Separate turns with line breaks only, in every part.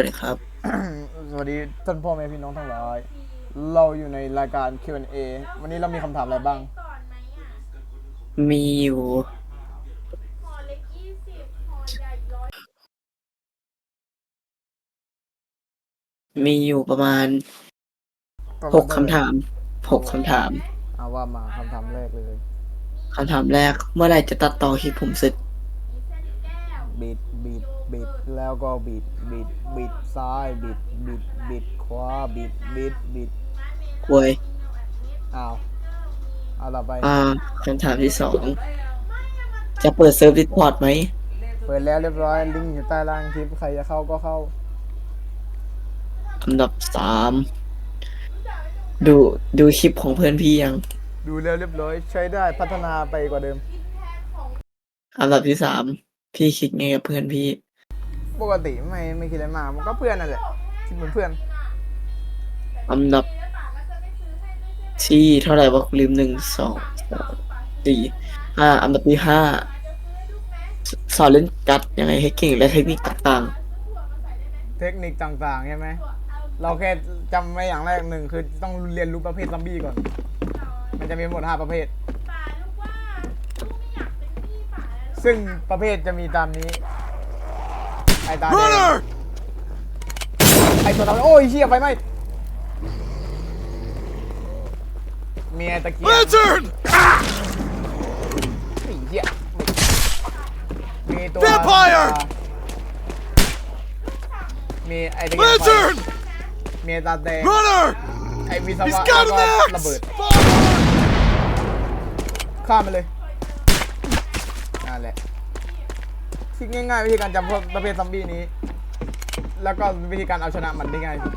วัสดีครับ
สวัสดีท่านพ่อแม่พี่น้องทั้งหลาย เราอยู่ในรายการ Q&A วันนี้เรามีคำถามอะไรบ้าง
ก่อนไหมอะ
มีอยู่
ห่อเล็กยี่สิบห่อใหญ่ร้อย
มีอยู่ประมาณหกคำถามหกคำถาม
เอาว่ามาคำถามแรกเลย
คำถามแรกเมื่อไหร่จะตัดต่อคลิปผมเสร็จ
แล้
วก็บิดบิดบิดซ้ายบิดบิดบิดขวาบิดบิดบิด
ควย
อ้าวเอาต่อไป
อ่าคำถามที่สองจะเปิดเซิร์ฟดิสคอร์ดไหม
เปิดแล้วเรียบร้อยลิงก์อยู่ใต้ล่างคลิปใครจะเข้าก็เข้า
อันดับสามดูดูคลิปของเพื่อนพี่ยัง
ดูแล้วเรียบร้อยใช้ได้พัฒนาไปกว่าเดิม
อันดับที่สามพี่คิดไงกับเพื่อนพี่
ปกติไม่ไม่คิดอะไรมากมันก็เพื่อนนั่นแหละคิดเหมือนเพื่อน
อันดับที่เท่าไหร่วะกูลืมหนึ่งสองสามสี่ห้าอันดับที่ห้าสสอนเล่นกัดยังไงให้เก่งและเทคนิคต่าง
เทคนิคต่างๆใช่ไหมเราแค่จำไว้อย่างแรกหนึ่งคือต้องเรียนรู้ประเภทซอมบี้ก่อน มันจะมีหมดห้าประเภท
ป่าลูกว่าลูกไม่อยากเป็นพี่ป่าแล้ว
ซึ่งประเภทจะมีตามนี้ ไอตาแดงไอตัวตาแดงโอ้ยเชี่ยไฟไหมมีไอตะเกียบ
Lantern!
ไอ้เหี้ยมีตัว
Vampire!
มีไอตะเกียบไฟ
Lantern!
มีไอ้ตาแดง
Runner!
ไอวิศ
He's
วะ
got
แล้ว
an
ก็
axe!
ระเบิด
Fire!
ข้ามไปเลยนั่นแหละ คิดง่ายๆวิธีการจำประเภทซอมบี้นี้ แล้วก็วิธีการเอาชนะมันได้ง่ายสุด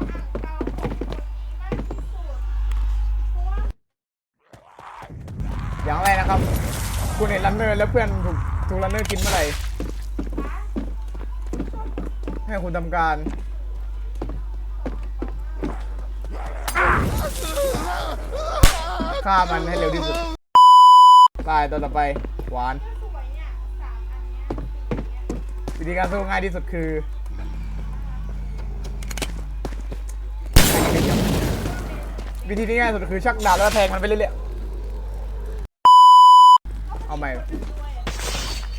อย่างแรกนะครับ คุณเห็นรันเนอร์แล้วเพื่อนถูกถูกรันเนอร์กินเมื่อไหร่ให้คุณทำการฆ่ามันให้เร็วที่สุดตายตัวต่อไป หวาน วิธีการสู้ง่ายที่สุดคือวิธีที่ง่ายสุดคือชักดาบแล้วแทงมันไปเรื่อยๆ เอาใหม่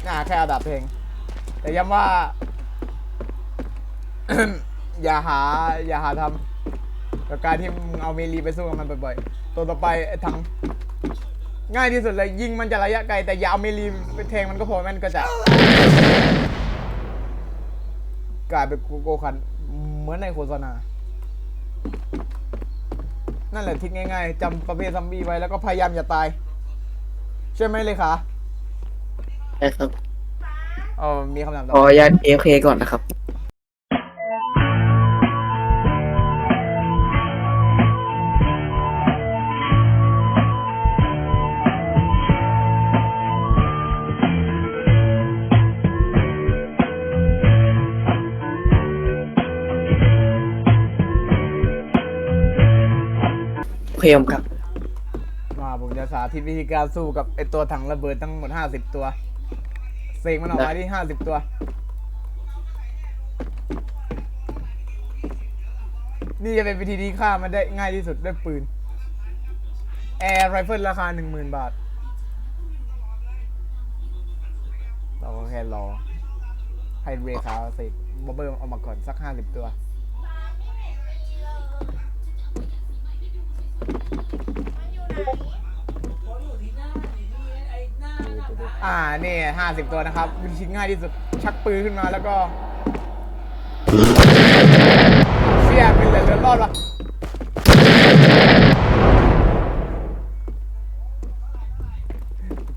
น่าแค่เอาดาบเพลง แต่ย้ำว่า อย่าหา อย่าหาทำกับการที่มึงเอาเมลีไปสู้กับมันบ่อยๆ ตัวต่อไปไอ้ถังง่ายที่สุดเลยยิงมันจะระยะไกลแต่อยาวเมลีไปแทงมันก็พอมันก็จะ กลายเป็นโกโก้คันเหมือนในโฆษณา นั่นแหละทิศง่ายๆจำประเภทซัมบี้ไว้แล้วก็พยายามอย่าตาย ใช่ไหมเลยคะ
ๆใช่ครับ
เออมีคำถามต่
ขอ
อ
อนุญาตเอฟเคก่อนนะครับ เคผมครับ
มาผมจะสาธิตวิธีการสู้กับไอตัวถังระเบิดทั้งหมด50ตัวเสกมันออกมาที่50ตัว นี่จะเป็นวิธีที่ฆ่ามันได้ง่ายที่สุดด้วยปืน แอร์ไรเฟิลราคา10,000บาท เราก็แค่รอ ให้เรคาเสกบอบเบอร์เอามาก่อนสัก50ตัว อ่านี่ห้าสิบตัวนะครับวิธีง่ายที่สุดชักปืนขึ้นมาแล้วก็เชี่ยเป็นเหลือเรือรอดวะ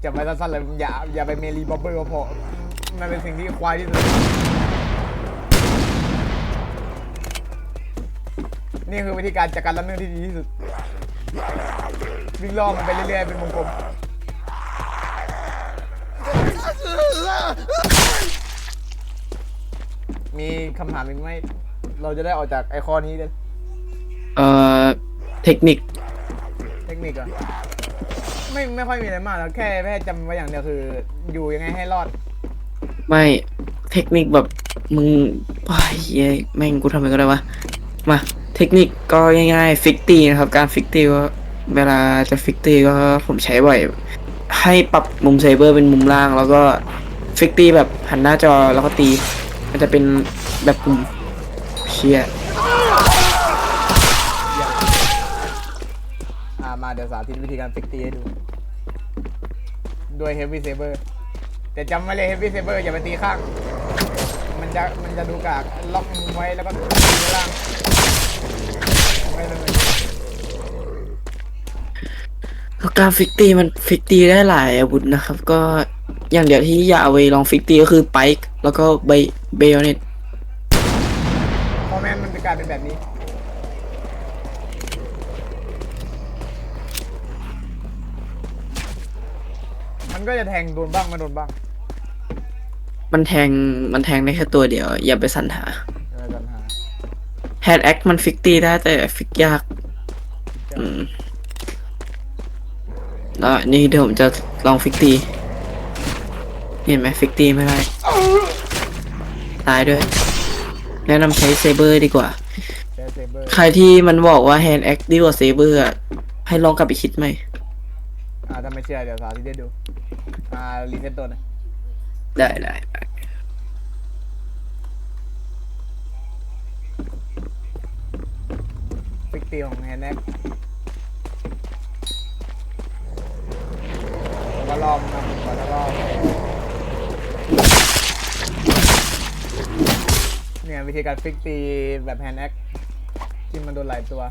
จะไปสั้นๆเลยอย่าอย่าไปเมลีบอบเบอร์ก็พอมันเป็นสิ่งที่ควายที่สุด นี่คือวิธีการจัดการลันเนอร์ที่ดีที่สุด วิ่งล่อมันไปเรื่อยๆเป็นวงกลมมีคำถามอีกไหมเราจะได้ออกจากไอคอนนี้เลย
เอ่อเทคนิค
เทคนิคอะไม่ไม่ค่อยมีอะไรมากแล้วแค่แค่จำไว้อย่างเดียวคือ อยู่ยังไงให้รอด
ไม่เทคนิคแบบมึงว้ายเย้ยแม่งกูทำไมก็ได้วะมา เทคนิคก็ง่ายๆฟิกตีนะครับ การฟิกตีก็เวลาจะฟิกตีก็ผมใช้บ่อย ให้ปรับมุมไซเบอร์เป็นมุมล่าง แล้วก็ฟิกตีแบบหันหน้าจอแล้วก็ตี มันจะเป็นแบบมุมเชีย
อ่ามาเดี๋ยวสาธิตวิธีการฟิกตีให้ดู ด้วย Heavy Saber แต่จำไว้เลย Heavy Saber อร์อย่าไปตีข้าง มันจะมันจะดูกากล็อกมือไว้แล้วก็ตีข้างล่าง ไม่เลย
แล้วการฟิกตีมันฟิกตีได้หลายอาวุธนะครับ ก็อย่างเดียวที่อยากเอาไปลองฟิกตีก็คือไปค์แล้วก็ใบเบลเน็ต
เพราะแม่นมันจะกลายเป็นแบบนี้ มันก็จะแทงโดนบ้างไม่โดนบ้าง
มันแทงมันแทงได้แค่ตัวเดียว อย่าไปสรรหา
ไม่มีปัญหา
แฮนด์แอคมันฟิกตีได้แต่ฟิกยาก อืมแล้วนี่เดี๋ยวผมจะลองฟิกตี เห็นไหมฟิกตีไม่ได้ ตายด้วย แนะนำใช้เซเบอร์ดีกว่า
แชร์เซเบอร์
ใครที่มันบอกว่าแฮนด์แอคดีกว่าเซเบอร์ให้ลองกลับไปคิดไหม
อ่าถ้าไม่เชื่อเดี๋ยวสาธิตให้ดู อ่ารีเซ็ตตัวหนะ
ได้ได้ได้
ฟิกตีของแฮนแน็กแล้วก็รอบนะก่อนแล้วรอบเนี่ยวิธีการฟิกตีแบบแฮนแน็กที่มันโดนหลายตัว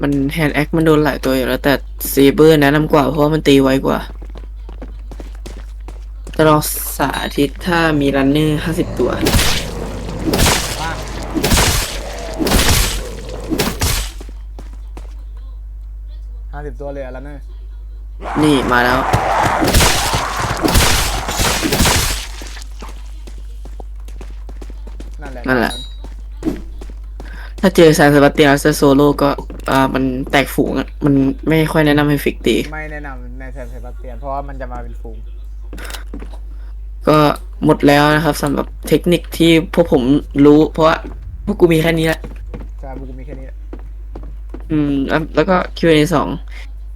มันแฮนด์แอคมันโดนหลายตัวอยู่แล้ว แต่เซเบอร์แนะนำกว่าเพราะว่ามันตีไวกว่าจะลองสาธิตถ้ามีรันเนอร์ห้าสิบตัว
สิบตัวเลยอะแล้วเนอะ
นี่มาแล้ว
นั่นแหละ
นั่นแหละ ถ้าเจอซานเซบาสเตียนแล้วจะโซโล่ก็อ่ามันแตกฝูงอะมันไม่ค่อยแนะนำให้ฟิกตี
ไม่แนะนำในแซนเซบาสเตียน เพราะว่ามันจะมาเป็นฟูง
ก็หมดแล้วนะครับสำหรับเทคนิคที่พวกผมรู้ เพราะว่าพวกกูมีแค่นี้แหละ
ใช่บุกมีแค่นี้แหละ
อืมแล้วแล้วก็ Q&A สอง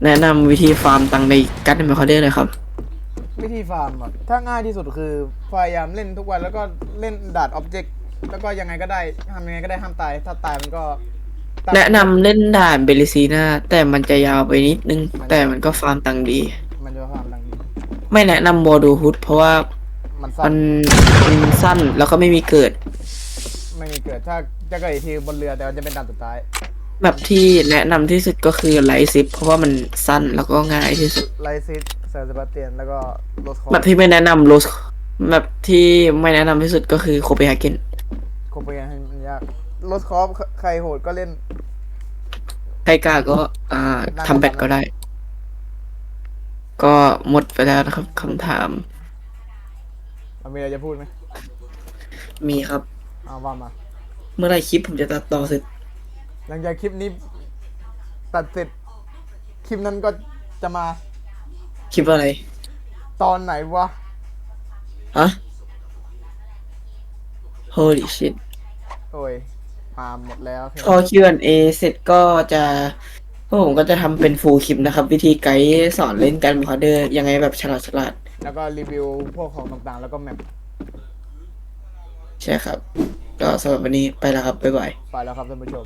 แนะนำวิธีฟาร์มตังค์ในการ์ดเมคอเดอร์เลยครับ
วิธีฟาร์มอะถ้าง่ายที่สุดคือพยายามเล่นทุกวันแล้วก็เล่นดาดอ็อบเจกต์แล้วก็ยังไงก็ได้ทำยังไงก็ได้ห้ามตาย ถ้าตายมันก็ตาย
แนะนำเล่นด่านเบลิซีนาแต่มันจะยาวไปนิดนึง แต่มันก็ฟาร์มตังค์ดี
มันจะฟาร์มดังดี
ไม่แนะนำโมดูฮุดเพราะว่า
มัน
มั
สั้น
นมันสั้นแล้วก็ไม่มีเกิด
ไม่มีเกิดถ้าจะเกิดอีกทีบนเรือแต่มันจะเป็นด่านสุดท้าย
แบบที่แนะนำที่สุดก็คือไลท์ซิปเพราะว่ามันสั้นแล้วก็ง่ายที่สุด
ไลซิสเซอร์เซบาสเตียน แล้วก็โรสคอ
แบบที่ไม่แนะนำโรสแบบที่ไม่แนะนำที่สุดก็คือโคเปนเฮเกน
คงไปยังให้มันยากโรสคอฟใครโหดก็เล่น
ใครกล้าก็อ่าทำแบตก็ได้ ก็หมดไปแล้วนะครับคำถาม
เรามีอะไรจะพูดไหม
มีครับ
เอาว่ามา
เมื่อไหรคลิปผมจะตัดต่อเสร็จ
หลังจากคลิปนี้ตัดเสร็จคลิปนั้นก็จะมา
คลิปอะไร
ตอนไหนวะ
ฮะ holy shit
โอ้ย มาหมดแล้ว
พอ Q&A เสร็จก็จะพวกผมก็จะทำเป็นฟูลคลิปนะครับ วิธีไกด์สอนเล่นการพอเดอร์ยังไงแบบฉลาดฉลาด
แล้วก็รีวิวพวกของต่างๆ แล้วก็แมป
ใช่ครับ ก็สำหรับวันนี้ไปแล้วครับ บ๊ายบาย
ไปแล้วครับท่านผู้ชม